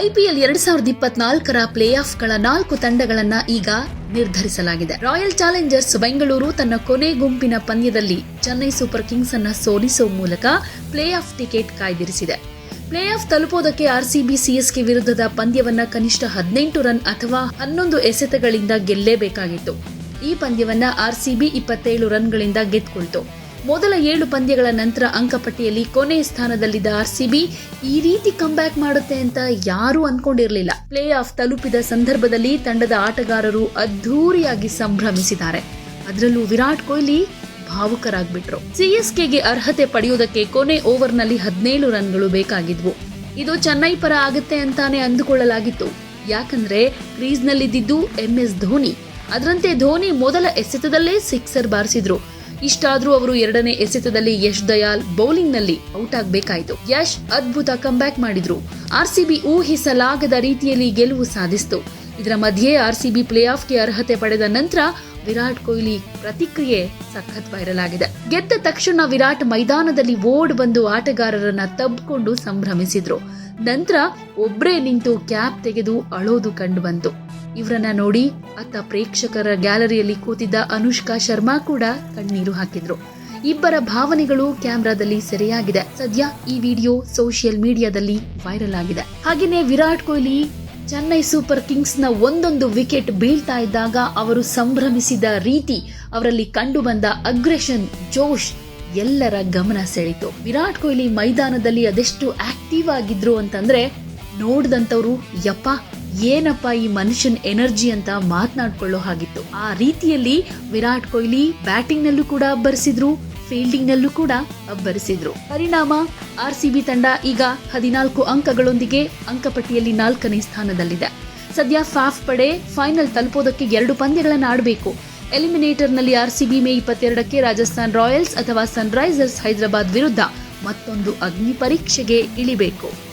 IPL ಎರಡ್ ಸಾವಿರದ ಇಪ್ಪತ್ನಾಲ್ಕರ ಪ್ಲೇ ಆಫ್ಗಳ ನಾಲ್ಕು ತಂಡಗಳನ್ನ ಈಗ ನಿರ್ಧರಿಸಲಾಗಿದೆ. ರಾಯಲ್ ಚಾಲೆಂಜರ್ಸ್ ಬೆಂಗಳೂರು ತನ್ನ ಕೊನೆ ಗುಂಪಿನ ಪಂದ್ಯದಲ್ಲಿ ಚೆನ್ನೈ ಸೂಪರ್ ಕಿಂಗ್ಸ್ ಅನ್ನ ಸೋಲಿಸುವ ಮೂಲಕ ಪ್ಲೇ ಆಫ್ ಟಿಕೆಟ್ ಕಾಯ್ದಿರಿಸಿದೆ. ಪ್ಲೇ ಆಫ್ ತಲುಪೋದಕ್ಕೆ ಆರ್ಸಿಬಿ ಸಿಎಸ್ಕೆ ವಿರುದ್ಧದ ಪಂದ್ಯವನ್ನ ಕನಿಷ್ಠ ಹದಿನೆಂಟು ರನ್ ಅಥವಾ ಹನ್ನೊಂದು ಎಸೆತಗಳಿಂದ ಗೆಲ್ಲೇಬೇಕಾಗಿತ್ತು. ಈ ಪಂದ್ಯವನ್ನ ಆರ್ಸಿಬಿ ಇಪ್ಪತ್ತೇಳು ರನ್ಗಳಿಂದ ಗೆದ್ಕೊಳ್ತು ಮೊದಲ ಏಳು ಪಂದ್ಯಗಳ ನಂತರ ಅಂಕಪಟ್ಟಿಯಲ್ಲಿ ಕೊನೆ ಸ್ಥಾನದಲ್ಲಿದ್ದ ಆರ್ಸಿಬಿ ಈ ರೀತಿ ಕಂಬ್ಯಾಕ್ ಮಾಡುತ್ತೆ ಅಂತ ಯಾರೂ ಅನ್ಕೊಂಡಿರಲಿಲ್ಲ. ಪ್ಲೇ ಆಫ್ ತಲುಪಿದ ಸಂದರ್ಭದಲ್ಲಿ ತಂಡದ ಆಟಗಾರರು ಅದ್ಧೂರಿಯಾಗಿ ಸಂಭ್ರಮಿಸಿದ್ದಾರೆ. ಅದರಲ್ಲೂ ವಿರಾಟ್ ಕೊಹ್ಲಿ ಭಾವುಕರಾಗ್ಬಿಟ್ರು. ಸಿಎಸ್ಕೆಗೆ ಅರ್ಹತೆ ಪಡೆಯುವುದಕ್ಕೆ ಕೊನೆ ಓವರ್ನಲ್ಲಿ ಹದಿನೇಳು ರನ್ಗಳು ಬೇಕಾಗಿದ್ವು. ಇದು ಚೆನ್ನೈ ಪರ ಆಗುತ್ತೆ ಅಂತಾನೆ ಅಂದುಕೊಳ್ಳಲಾಗಿತ್ತು. ಯಾಕಂದ್ರೆ ಕ್ರೀಸ್ನಲ್ಲಿದ್ದಿದ್ದು ಎಂಎಸ್ ಧೋನಿ. ಅದರಂತೆ ಧೋನಿ ಮೊದಲ ಎಸೆತದಲ್ಲೇ ಸಿಕ್ಸರ್ ಬಾರಿಸಿದ್ರು. ಇಷ್ಟಾದ್ರೂ ಅವರು ಎರಡನೇ ಎಸೆತದಲ್ಲಿ ಯಶ್ ದಯಾಲ್ ಬೌಲಿಂಗ್ನಲ್ಲಿ ಔಟ್ ಆಗಬೇಕಾಯಿತು ಯಶ್ ಅದ್ಭುತ ಕಂಬ್ಯಾಕ್ ಮಾಡಿದ್ರು. ಆರ್ಸಿಬಿ ಊಹಿಸಲಾಗದ ರೀತಿಯಲ್ಲಿ ಗೆಲುವು ಸಾಧಿಸಿತು. ಇದರ ಮಧ್ಯೆ ಆರ್ಸಿಬಿ ಪ್ಲೇ ಆಫ್ಗೆ ಅರ್ಹತೆ ಪಡೆದ ನಂತರ ವಿರಾಟ್ ಕೊಹ್ಲಿ ಪ್ರತಿಕ್ರಿಯೆ ಸಖತ್ ವೈರಲ್ ಆಗಿದೆ. ಗೆದ್ದ ತಕ್ಷಣ ವಿರಾಟ್ ಮೈದಾನದಲ್ಲಿ ಓಡ್ ಬಂದು ಆಟಗಾರರನ್ನ ತಬ್ಕೊಂಡು ಸಂಭ್ರಮಿಸಿದ್ರು. ನಂತರ ಒಬ್ಬರೇ ನಿಂತು ಕ್ಯಾಪ್ ತೆಗೆದು ಅಳೋದು ಕಂಡು ಬಂತು. ಇವರನ್ನ ನೋಡಿ ಅತ್ತ ಪ್ರೇಕ್ಷಕರ ಗ್ಯಾಲರಿಯಲ್ಲಿ ಕೂತಿದ್ದ ಅನುಷ್ಕಾ ಶರ್ಮಾ ಕೂಡ ಕಣ್ಣೀರು ಹಾಕಿದ್ರು. ಇಬ್ಬರ ಭಾವನೆಗಳು ಕ್ಯಾಮ್ರಾದಲ್ಲಿ ಸೆರೆಯಾಗಿದೆ. ಸದ್ಯ ಈ ವಿಡಿಯೋ ಸೋಷಿಯಲ್ ಮೀಡಿಯಾದಲ್ಲಿ ವೈರಲ್ ಆಗಿದೆ. ಹಾಗೆಯೇ ವಿರಾಟ್ ಕೊಹ್ಲಿ ಚೆನ್ನೈ ಸೂಪರ್ ಕಿಂಗ್ಸ್ನ ಒಂದೊಂದು ವಿಕೆಟ್ ಬೀಳ್ತಾ ಇದ್ದಾಗ ಅವರು ಸಂಭ್ರಮಿಸಿದ ರೀತಿ ಅವರಲ್ಲಿ ಕಂಡುಬಂದ ಅಗ್ರೆಷನ್ ಜೋಶ್ ಎಲ್ಲರ ಗಮನ ಸೆಳೀತು ವಿರಾಟ್ ಕೊಹ್ಲಿ ಮೈದಾನದಲ್ಲಿ ಅದೆಷ್ಟು ಆಕ್ಟಿವ್ ಆಗಿದ್ರು ಅಂತಂದ್ರೆ ನೋಡ್ದಂತವ್ರು ಯಪ್ಪ, ಏನಪ್ಪ ಈ ಮನುಷ್ಯನ್ ಎನರ್ಜಿ ಅಂತ ಮಾತನಾಡ್ಕೊಳ್ಳೋ ಹಾಗಿತ್ತು. ಆ ರೀತಿಯಲ್ಲಿ ವಿರಾಟ್ ಕೊಹ್ಲಿ ಬ್ಯಾಟಿಂಗ್ ನಲ್ಲೂ ಕೂಡ ಅಬ್ಬರಿಸಿದ್ರು ಫೀಲ್ಡಿಂಗ್ ನಲ್ಲೂ ಕೂಡ ಅಬ್ಬರಿಸಿದ್ರು. ಪರಿಣಾಮ ಆರ್ಸಿಬಿ ತಂಡ ಈಗ ಹದಿನಾಲ್ಕು ಅಂಕಗಳೊಂದಿಗೆ ಅಂಕಪಟ್ಟಿಯಲ್ಲಿ ನಾಲ್ಕನೇ ಸ್ಥಾನದಲ್ಲಿದೆ. ಸದ್ಯ ಫಾಫ್ ಪಡೆ ಫೈನಲ್ ತಲುಪೋದಕ್ಕೆ ಎರಡು ಪಂದ್ಯಗಳನ್ನು ಆಡಬೇಕು. ಎಲಿಮಿನೇಟರ್ನಲ್ಲಿ ಆರ್ಸಿಬಿ ಮೇ ಇಪ್ಪತ್ತೆರಡಕ್ಕೆ ರಾಜಸ್ಥಾನ್ ರಾಯಲ್ಸ್ ಅಥವಾ ಸನ್ರೈಸರ್ಸ್ ಹೈದರಾಬಾದ್ ವಿರುದ್ಧ ಮತ್ತೊಂದು ಅಗ್ನಿ ಪರೀಕ್ಷೆಗೆ ಇಳಿಬೇಕು.